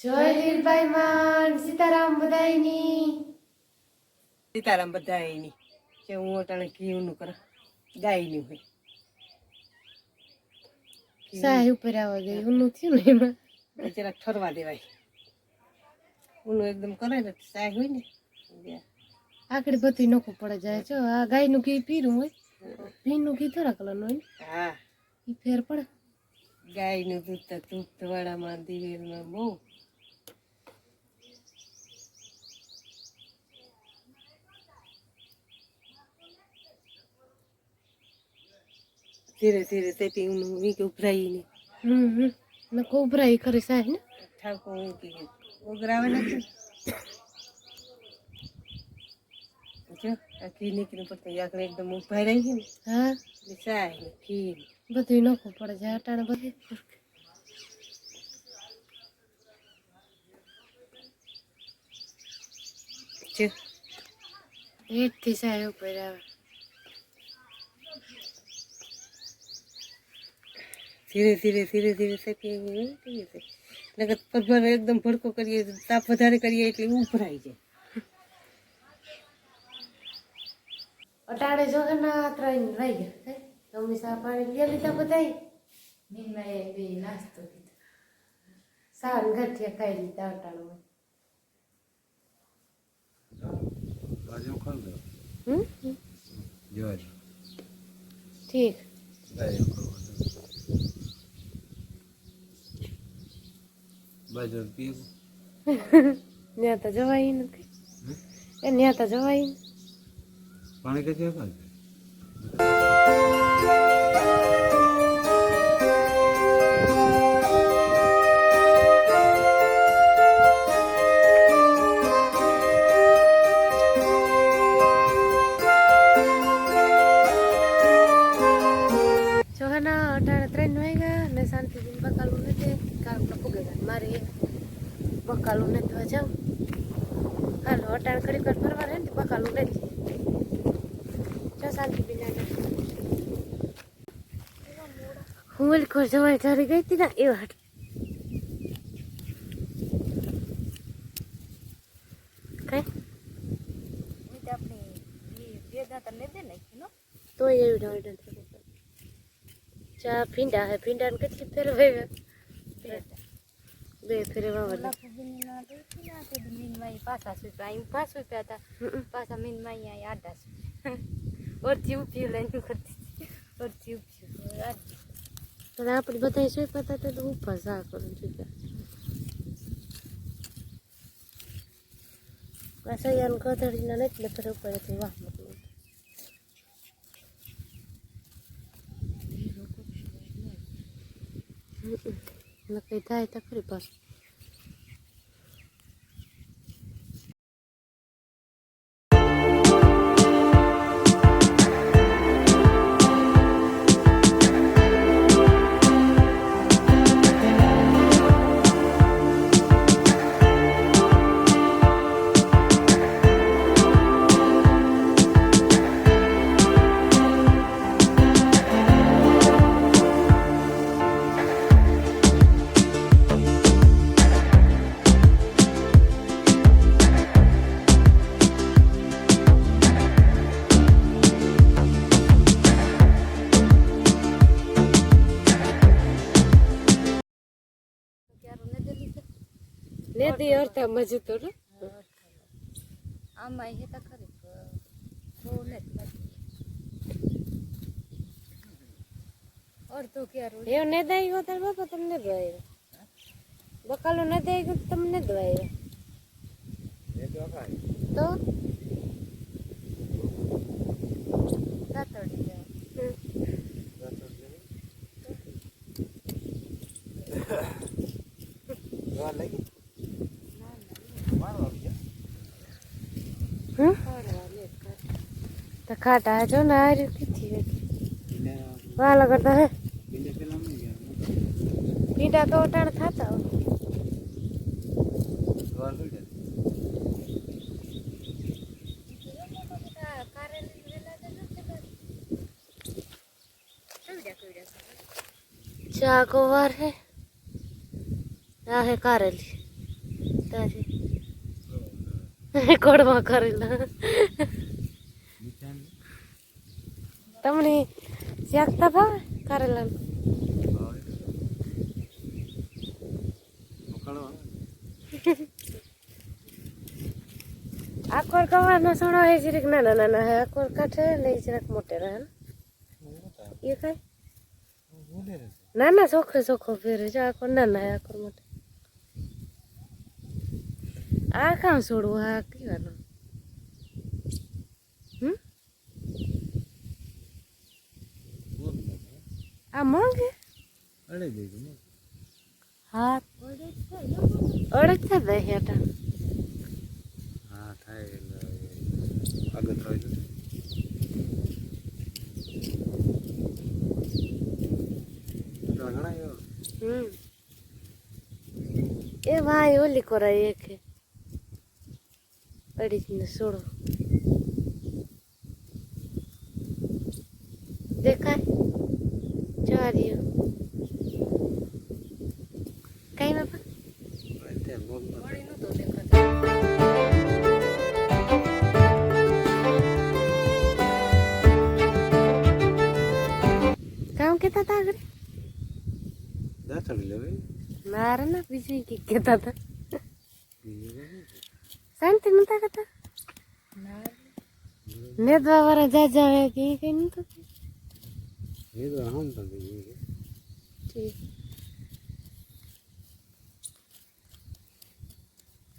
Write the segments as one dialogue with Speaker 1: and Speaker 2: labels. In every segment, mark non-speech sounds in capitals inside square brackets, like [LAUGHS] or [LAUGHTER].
Speaker 1: જય લીલભાઈ માન સીતારામ બધાયની.
Speaker 2: સીતારામ બધા એની કે હું અટાણે ઘીનું કર ગાયનું હોય.
Speaker 1: સાહે ઉપર આવવા ગઈ ઊનું થયું ને એમાં?
Speaker 2: જરાક ઠરવા દેવાય. ઊનું એકદમ કરે ને સાય હોય ને.
Speaker 1: આકડી બધી નોખું પડે જાય. જો આ ગાયનું ઘી પીરું હોય ભીનું ઘી થોડા કલરનું હોય
Speaker 2: હા.
Speaker 1: એ ફેર પડે.
Speaker 2: ગાયનું દૂધ તો ધૂપ ધવાડામાં દિવેલમાં બહુ ધીરે ધીરે તે પી ઊનું વીક ઉભરાઈ ને
Speaker 1: હમ ને કોબરા ઈ કરે સાહેબ ને?
Speaker 2: ઠાકો ઊભી ઉગરાવે નથી. જો આ ઘી નીકળી પડતી આગળ એકદમ ઊભા રહી છે ને.
Speaker 1: હા?
Speaker 2: સાહેબ ને ઘી
Speaker 1: બધું નોખું પડે અટાણે બધે
Speaker 2: જો.
Speaker 1: હેઠથી સાહેબ ઉપર આવે
Speaker 2: ધીરે ધીરે ધીરે ધીરે શેકી કરીએ છે નકર પગભર એકદમ ભડકો કરીએ તાપ વધારે કરીએ એટલે ઉભરાઈ જાય.
Speaker 1: અટાણે જો કે ના ત્રણ રહી ગયા હે? સા પાણી લઈ લીધા બધાય? નીંદમાં બે નાસ્તો કીધો સાન ગઠિયા ખાઈ લીધા અટાણમાં
Speaker 3: બાજુ ખોલ દો.
Speaker 1: હમ? ઠીક.
Speaker 3: બાજુ પીવું
Speaker 1: ત્યાં [LAUGHS] તો જવાય નથી. એ ન્યા તો જવાય.
Speaker 3: પાણી કે
Speaker 1: બકાલું નથી જો શાંતિ બિના હું ઓલખોર જવાય ચારી ગઈ હતી ને એ કઈ? તો એવી નથી ચા ભીંડા હે ભીંડા ને કેટલી ફેર વાવ્યા બે ફેરે વાવલા
Speaker 4: પાછા સુપ્યા અહીં પાછું સુપ્યા હતા. પાછા મીનમાં અહીંયા આડા સુપ્યા ઓરથી ઊભી લઈને કરતી. ઊભી ઉપી
Speaker 1: પણ આપણે બધા સોય પતા તો ઉપર સા કરું છું યાર ગધડીના ને એટલે ફેર ઉપર હતી વાહ મોકલું નક્કી થાય તો ખરી પાછું. ને દી અર્થા મજૂર તો ને
Speaker 4: આમાં હે તો ખરી બહુ નથી અડધો ક્યારો
Speaker 1: એવું ને દાઈ ગયો તાર બાપા તમને દવાય બકાલો ને દાઈ ગયો તમને દવાય તો
Speaker 4: તાતડી જાય
Speaker 3: જોવા લાગી
Speaker 1: હમ ખાટા જો ને રહ્યું કીધી વાલા કરતા હે. પીડા તો અટાણ થતા હોય.
Speaker 3: જોવા લઈ
Speaker 1: ચા કો વાર હે. આ હે કારેલી. છે [LAUGHS] કોડમાં કરેલા. તમને શાકતા ભાવે? કરેલા. આકોર કવાનો સણો એ જરીક નાના નાના હે. આકોર કાઠે ને જરાક મોટે રહે એ કઈ. નાના ચોખ્ખે ચોખ્ખો ફેરે છે. આકોર નાના હે આકોર મોટે. આ કામ છોડવું હા કીવાનું હમ
Speaker 3: બોલ ને.
Speaker 1: આ મોંઘે?
Speaker 3: અડે ને.
Speaker 1: હા. અડે છે દે હેઠા
Speaker 3: હા થાય આગળ.
Speaker 1: હમ. એ ભાઈ ઓલી કોરાય એક અડી ને છોડો દેખાય ચાર્યું કઈ બાપા
Speaker 3: અત્યારે બોલ તો.
Speaker 1: કામ કેતા હતા આગળ
Speaker 3: દાંતડી લેવાય.
Speaker 1: મારે ના બીજું કઈ કેતા હતા. શાંતિ નતા કરતા નેદવા વાળા જા જાવે કે કઈ નતું
Speaker 3: તો આમ તો.
Speaker 1: ઠીક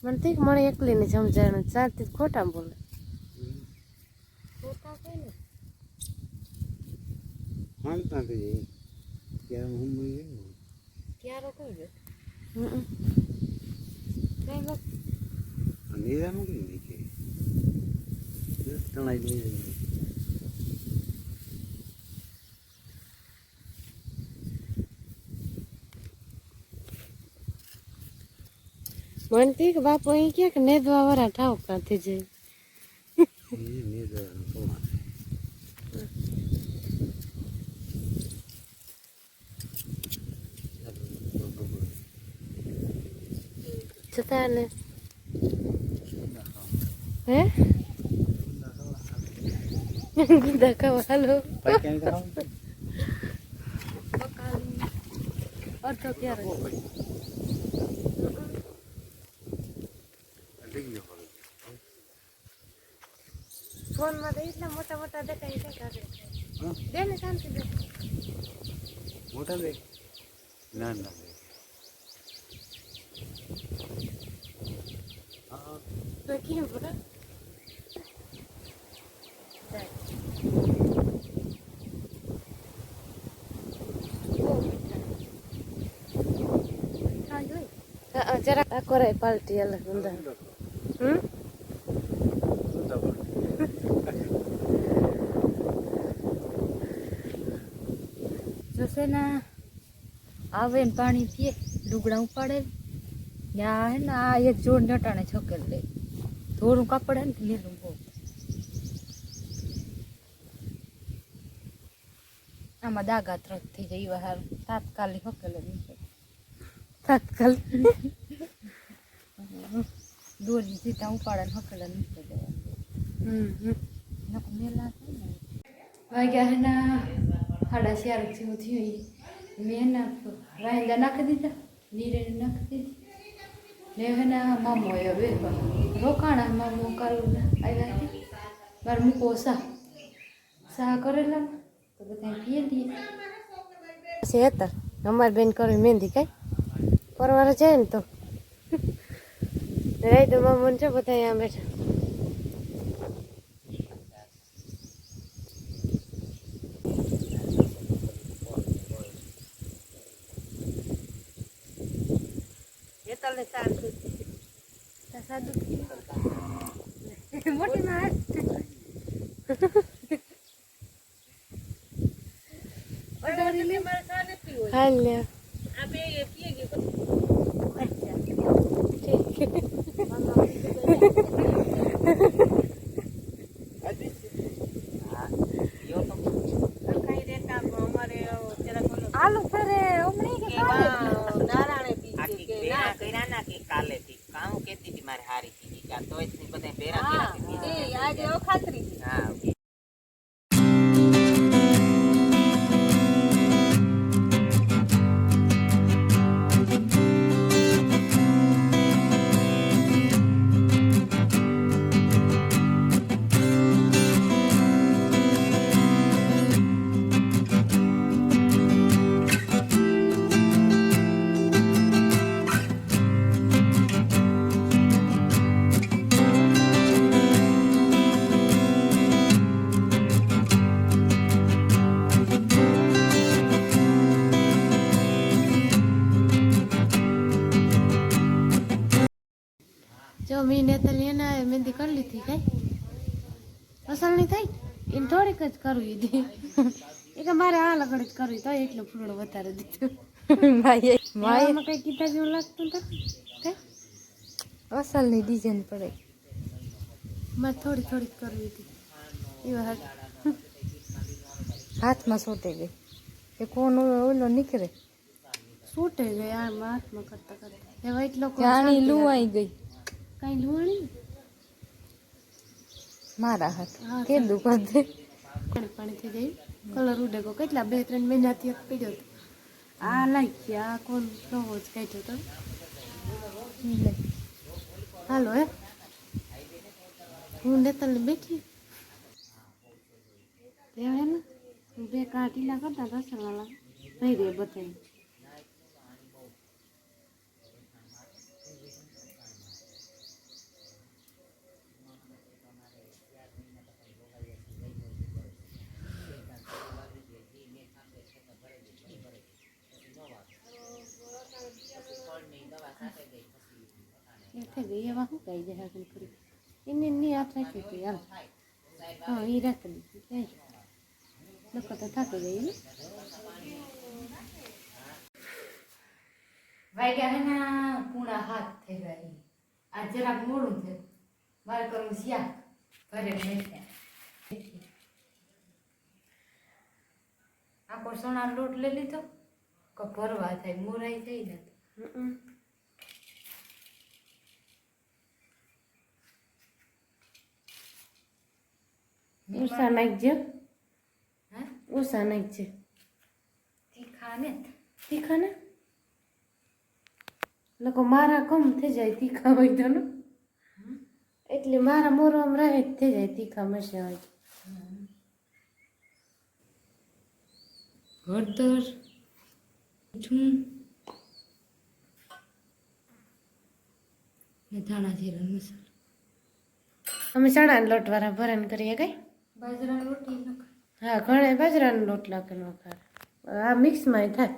Speaker 1: મને તે મને એકલીને સમજાયું શાંતિ ખોટા બોલે. ખોટા કઈ ને.
Speaker 3: આમ તો નહીં. ત્યારે હું
Speaker 1: ત્યારે કઈ ગયો? હમ. કઈ
Speaker 3: આ નીરા મૂકી દીધી તણાઈ લઈ જાય.
Speaker 1: મને કે બાપુ અહીં ક્યાંક નેદવા વાળા ઠાવ કાંથી જાય. છતાં ને. હે? ગુંદા ખાવા હાલો અડધો ક્યારે? ફોનમાં તો એટલા મોટા મોટા દેખાય છે
Speaker 3: હા?
Speaker 1: દે ને શાંતિ દે
Speaker 3: મોટા દે ના ના દે
Speaker 1: તો કેમ બોલા જરા કોરાય પાલટી અલગ ઊંધા હમ?
Speaker 4: જોશે ને આવે ને પાણી પીએ લુગડા ઉપાડે ને. આ હે ને આ એક જોડ નટાણે છકેલ લે થોડું કાપડ હે ને લીલું બહુ આમાં દાગા ત્રત થઈ જાય એવા હારું. તાત્કાલિક હકેલ
Speaker 1: તાત્કાલિક? [LAUGHS]
Speaker 4: દોરી સીધા ઉપાડે ને હકેલ નીકળી મૂકી
Speaker 1: હમ હમ.
Speaker 4: મેલા થાય ને. વાગ્યા હે ના સાડા ચાર જેવું થયું. મેં ના રાયંદા નાખી દીધા નીરે નાખી દીધી. ને હે ના મામો બે રોકાણા મામો કાલ આવ્યા હતી બાર મૂકો સા. સા કરેલા તો બધા પીએ દઈએ
Speaker 1: પછી હતા અમારી બેન કરી મહેંદી કઈ. પરવારે જાય ને તો. તો મામા છે બધા અહીંયા બેઠા.
Speaker 4: તા સાદું મોટી
Speaker 1: જો ને નેતલી એના મહેંદી કરી લીધી કઈ. અસલ થઈ? એને થોડીક જ કરવી હતી. એ કે મારે આ લગડ જ કરવી તો એટલો ફૂલડો વધારે દીધું. એવામાં કઈ કીધા જેવું લાગતું તો? કઈ?
Speaker 4: અસલની ડિઝાઇન પડે.
Speaker 1: મારે થોડી થોડીક કરવી હતી. એ વાત.
Speaker 4: હાથમાં સોટે ગઈ. એ કોણ ઓલો નીકળે.
Speaker 1: છૂટે ગઈ આમાં હાથમાં કરતા કરતા. એવા એટલો
Speaker 4: જાણી લુવાઈ ગઈ.
Speaker 1: કઈ લુણી
Speaker 4: મારા હાથ.
Speaker 1: કે
Speaker 4: દુકાન કર
Speaker 1: પણ પાણી થઈ ગયું. કલર ઉડે ગયો કેટલા? બે ત્રણ મહિનાથી પીડ્યો હતો. આ છે આ કોણ નવો જ કાઢ્યો તો હાલો હે. હું નેતલ બેઠી. હું બે કાટીલા કરતા રસવાળા ભાઈ રે બતાવી થઈ ગઈ એવા શું કહી જાય આગળ કરી એને ની હાથ રાખી હતી હાલ હા એ રાખી કઈ લોકો તો થાકી ગઈ ને
Speaker 4: વાગ્યા હે ના પૂણા હાથ થઈ ગયા આ જરાક મોડું છે મારે કરવું શિયા ઘરે બેઠા આખો સોના લોટ લઈ લીધો કે ભરવા થાય મોરાઈ થઈ
Speaker 1: હમ. ઉષા નાખજો. ઉષા નાખજો.
Speaker 4: તીખા ને?
Speaker 1: તીખા ને? લોકો મારા કમ થઈ જાય તીખા હોય તો એટલે મારા મોરો આમ રહે જ થઈ જાય તીખા મસા હોય
Speaker 4: હળદર. ને ધાણા જીરા મસાલો.
Speaker 1: અમે ચણાના લોટ વાળા ભરણ કરીએ કઈ?
Speaker 4: બાજરાનો લોટ
Speaker 1: હા ઘણા બાજરાનો લોટ લાગેલો વઘાર આ મિક્સમાં થાય.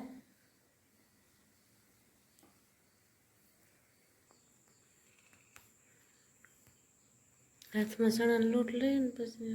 Speaker 1: હાથમાં ચણાનો લોટ લઈએ ને પછી